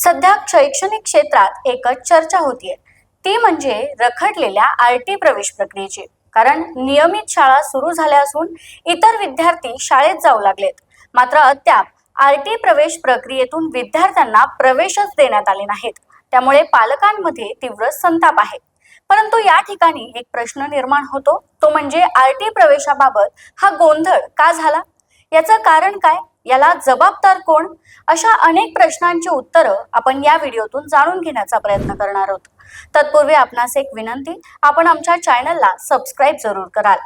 सध्या शैक्षणिक क्षेत्रात एकच चर्चा होतीये. ती म्हणजे रखडलेल्या आर टी प्रवेश प्रक्रियेची. कारण नियमित शाळा सुरू झाल्या असून इतर विद्यार्थी शाळेत जाऊ लागलेत. मात्र अद्याप आर टी प्रवेश प्रक्रियेतून विद्यार्थ्यांना प्रवेशच देण्यात आले नाहीत. त्यामुळे पालकांमध्ये तीव्र संताप आहे. परंतु या ठिकाणी एक प्रश्न निर्माण होतो. तो म्हणजे आर टी प्रवेशाबाबत हा गोंधळ का झाला? याचं कारण काय? याला जबाबदार कोण? अशा अनेक प्रश्नांची उत्तरं आपण या व्हिडिओतून जाणून घेण्याचा प्रयत्न करणार आहोत. तत्पूर्वी आपणास एक विनंती आपण आमच्या चॅनलला सबस्क्राईब जरूर कराल.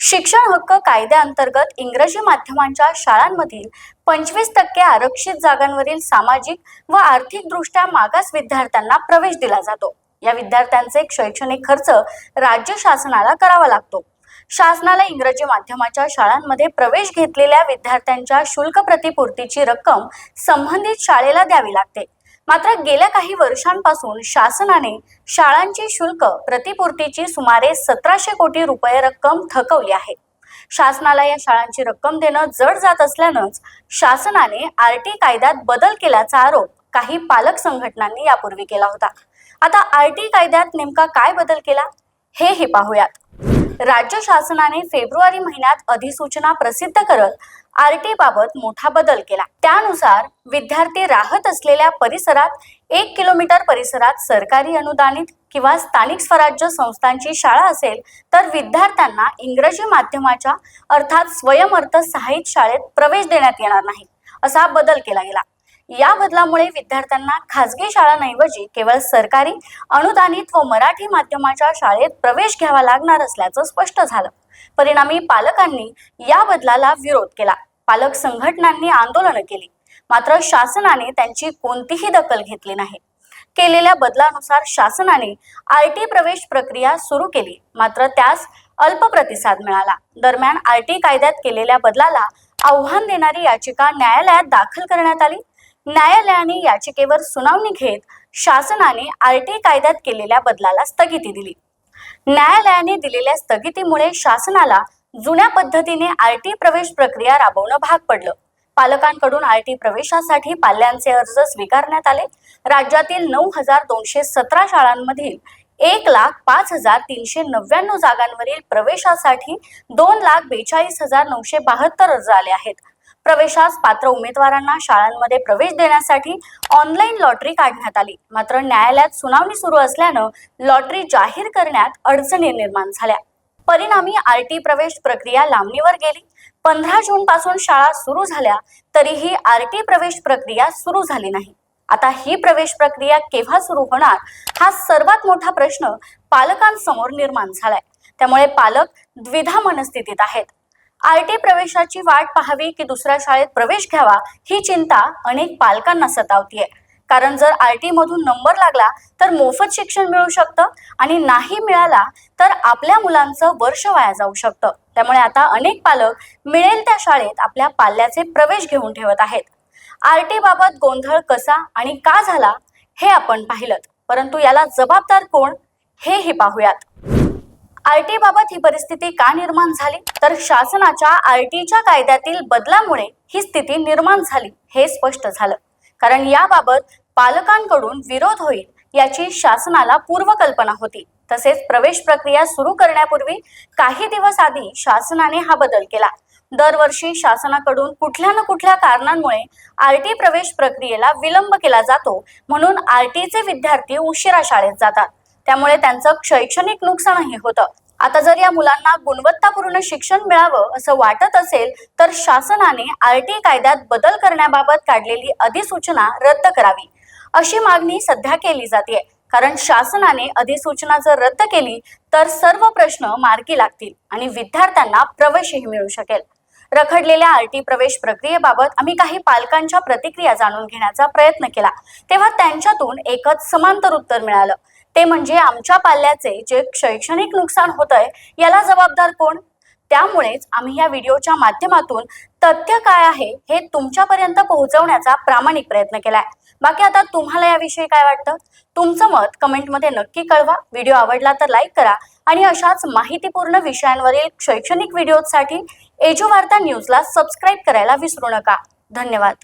शिक्षण हक्क कायद्याअंतर्गत इंग्रजी माध्यमांच्या शाळांमधील पंचवीस टक्के आरक्षित जागांवरील सामाजिक व आर्थिकदृष्ट्या मागास विद्यार्थ्यांना प्रवेश दिला जातो. या विद्यार्थ्यांचे शैक्षणिक खर्च राज्य शासनाला करावा लागतो. शासनाला इंग्रजी माध्यमाच्या शाळांमध्ये प्रवेश घेतलेल्या विद्यार्थ्यांच्या शुल्क प्रतिपूर्तीची रक्कम संबंधित शाळेला द्यावी लागते. मात्र गेल्या काही वर्षांपासून शासनाने शाळांची शुल्क प्रतिपूर्तीची सुमारे सतराशे कोटी रुपये रक्कम थकवली आहे. शासनाला या शाळांची रक्कम देणं जड जात असल्यानंच शासनाने आर टी कायद्यात बदल केल्याचा आरोप काही पालक संघटनांनी यापूर्वी केला होता. आता आर टी कायद्यात नेमका काय बदल केला? हेही पाहूयात. राज्य शासनाने फेब्रुवारी महिन्यात अधिसूचना प्रसिद्ध करत आर टी बाबत मोठा बदल केला. त्यानुसार विद्यार्थी राहत असलेल्या परिसरात एक किलोमीटर परिसरात सरकारी अनुदानित किंवा स्थानिक स्वराज्य संस्थांची शाळा असेल तर विद्यार्थ्यांना इंग्रजी माध्यमाच्या अर्थात स्वयंअर्थ सहाय्यित शाळेत प्रवेश देण्यात येणार नाही असा बदल केला गेला. या बदलामुळे विद्यार्थ्यांना खासगी शाळांऐवजी केवळ सरकारी अनुदानित व मराठी माध्यमाच्या शाळेत प्रवेश घ्यावा लागणार असल्याचं स्पष्ट झालं. परिणामी पालकांनी या बदलाला विरोध केला. पालक संघटनांनी आंदोलनं केली. मात्र शासनाने त्यांची कोणतीही दखल घेतली नाही. केलेल्या बदलानुसार शासनाने आर टी प्रवेश प्रक्रिया सुरू केली. मात्र त्यास अल्प प्रतिसाद मिळाला. दरम्यान आर टी कायद्यात केलेल्या बदलाला आव्हान देणारी याचिका न्यायालयात दाखल करण्यात आली. न्यायालयाने याचिकेवर सुनावणी घेत शासनाने आरटीआय कायद्यात केलेल्या बदलाला स्थगिती दिली. न्यायालयाने दिलेल्या स्थगितीमुळे शासनाला जुन्या पद्धतीने आरटी प्रवेश प्रक्रिया राबवणं भाग पडलं. पालकांकडून आरटी प्रवेशासाठी पाल्यांचे अर्ज स्वीकारण्यात आले. राज्यातील नऊ हजार दोनशे सतरा शाळांमधील एक लाख पाच हजार तीनशे नव्याण्णव जागांवरील प्रवेशासाठी दोन लाख बेचाळीस हजार नऊशे बहात्तर अर्ज आले आहेत. प्रवेशास पात्र उमेदवारांना शाळांमध्ये प्रवेश देण्यासाठी ऑनलाईन लॉटरी काढण्यात आली. मात्र न्यायालयात सुनावणी सुरू असल्यानं लॉटरी जाहीर करण्यात अडचणी निर्माण झाल्या. परिणामी आरटी प्रवेश प्रक्रिया लांबणीवर गेली. पंधरा जून पासून शाळा सुरू झाल्या तरीही आरटी प्रवेश प्रक्रिया सुरू झाली नाही. आता ही प्रवेश प्रक्रिया केव्हा सुरू होणार हा सर्वात मोठा प्रश्न पालकांसमोर निर्माण झालाय. त्यामुळे पालक द्विधा मनस्थितीत आहेत. आर टी प्रवेशाची वाट पाहावी की दुसऱ्या शाळेत प्रवेश घ्यावा ही चिंता अनेक पालकांना सतावतीये. कारण जर आर टी मधून नंबर लागला तर मोफत शिक्षण मिळू शकतं आणि नाही मिळाला तर आपल्या मुलांचं वर्ष वाया जाऊ शकतं. त्यामुळे आता अनेक पालक मिळेल त्या शाळेत आपल्या पाल्याचे प्रवेश घेऊन ठेवत आहेत. आर टी बाबत गोंधळ कसा आणि का झाला हे आपण पाहिलं परंतु याला जबाबदार कोण हेही पाहूयात. आर बाबत ही परिस्थिती का निर्माण झाली? तर शासनाच्या आर टीच्या कायद्यातील बदलामुळे ही स्थिती निर्माण झाली हे स्पष्ट झालं. कारण याबाबत पालकांकडून विरोध होईल याची शासनाला पूर्वकल्पना होती. तसेच प्रवेश प्रक्रिया सुरू करण्यापूर्वी काही दिवस आधी शासनाने हा बदल केला. दरवर्षी शासनाकडून कुठल्या ना कुठल्या कारणांमुळे आरटी प्रवेश प्रक्रियेला विलंब केला जातो म्हणून आरटीचे विद्यार्थी उशिरा शाळेत जातात. त्यामुळे त्यांचं शैक्षणिक नुकसानही होतं. आता जर या मुलांना गुणवत्तापूर्ण शिक्षण मिळावं असं वाटत असेल तर शासनाने आरटी कायद्यात बदल करण्याबाबत काढलेली अधिसूचना रद्द करावी. अशी मागणी सध्या केली जाते. कारण शासनाने अधिसूचना जर रद्द केली तर सर्व प्रश्न मार्गी लागतील आणि विद्यार्थ्यांना प्रवेशही मिळू शकेल. रखडलेल्या आरटी प्रवेश प्रक्रियेबाबत आम्ही काही पालकांच्या प्रतिक्रिया जाणून घेण्याचा प्रयत्न केला. तेव्हा त्यांच्यातून एकच समांतर उत्तर मिळालं. ते म्हणजे आमच्या पाल्याचे जे शैक्षणिक नुकसान होत आहे याला जबाबदार कोण? त्यामुळेच आम्ही या व्हिडिओच्या माध्यमातून तथ्य काय आहे हे तुमच्यापर्यंत पोहोचवण्याचा प्रामाणिक प्रयत्न केलाय. बाकी आता तुम्हाला याविषयी काय वाटतं? तुमचं मत कमेंटमध्ये नक्की कळवा. व्हिडिओ आवडला तर लाईक करा आणि अशाच माहितीपूर्ण विषयांवरील शैक्षणिक व्हिडिओसाठी एजो वार्ता न्यूजला सबस्क्राईब करायला विसरू नका. धन्यवाद.